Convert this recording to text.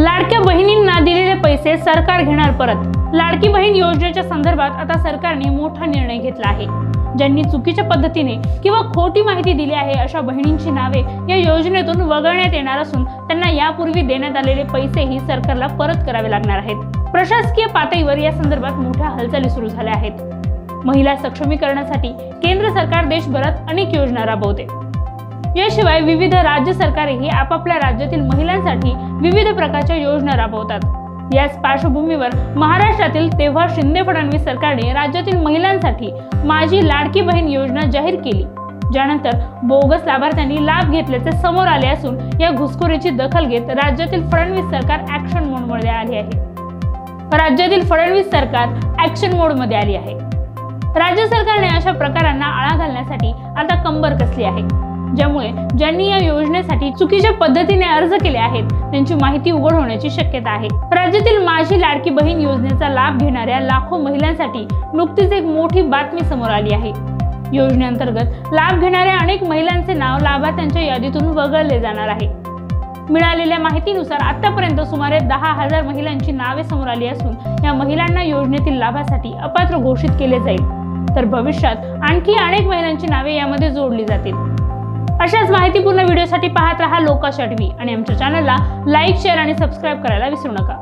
लाडक्या बहिणींना दिलेले पैसे सरकार घेणार परत. लाडकी बहीण योजनेच्या संदर्भात आता सरकारने मोठा निर्णय घेतला आहे. ज्यांनी चुकीच्या पद्धतीने किंवा खोटी माहिती दिली आहे अशा बहिणींची नावे या योजनेतून वगळण्यात येणार असून त्यांना यापूर्वी देण्यात आलेले पैसेही सरकारला परत करावे लागणार आहेत. प्रशासकीय पातळीवर या संदर्भात मोठ्या हालचाली सुरू झाल्या आहेत. महिला सक्षमीकरणासाठी केंद्र सरकार देशभरात अनेक योजना राबवते. याशिवाय विविध राज्य सरकारेही आपापल्या राज्यातील महिलांसाठी विविध प्रकारच्या योजना राबवतात. याच पार्श्वभूमीवर महाराष्ट्रातील तेव्हा शिंदे फडणवीस सरकारने राज्यातील महिलांसाठी माझी लाडकी बहीण योजना जाहीर केली. ज्यानंतर बोगस लाभार्थ्यांनी लाभ घेतल्याचे समोर आले असून या घुसखोरीची दखल घेत राज्यातील फडणवीस सरकार ऍक्शन मोडमध्ये आले आहे. राज्यातील फडणवीस सरकार ऍक्शन मोडमध्ये आली आहे. राज्य सरकारने अशा प्रकारांना आळा घालण्यासाठी आता कंबर कसली आहे? ज्यामुळे ज्यांनी या योजनेसाठी चुकीच्या पद्धतीने अर्ज केले आहेत त्यांची माहिती उघड होण्याची शक्यता आहे. राज्यातील माझी लाडकी बहीण योजनेचा लाभ घेणाऱ्या लाखो महिलांसाठी नुकतीच एक मोठी बातमी समोर आली आहे. योजनेअंतर्गत लाभ घेणाऱ्या अनेक महिलांचे नाव लाभार्थ्यांच्या यादीतून वगळले जाणार आहे. मिळालेल्या माहितीनुसार आतापर्यंत सुमारे दहा हजार महिलांची नावे समोर आली असून या महिलांना योजनेतील लाभासाठी अपात्र घोषित केले जाईल. तर भविष्यात आणखी अनेक महिलांची नावे यामध्ये जोडली जातील. अशाच माहितीपूर्ण व्हिडिओसाठी पाहत रहा लोकाश आठवी आणि आमच्या चॅनलला लाईक शेअर आणि सबस्क्राईब करायला विसरू नका.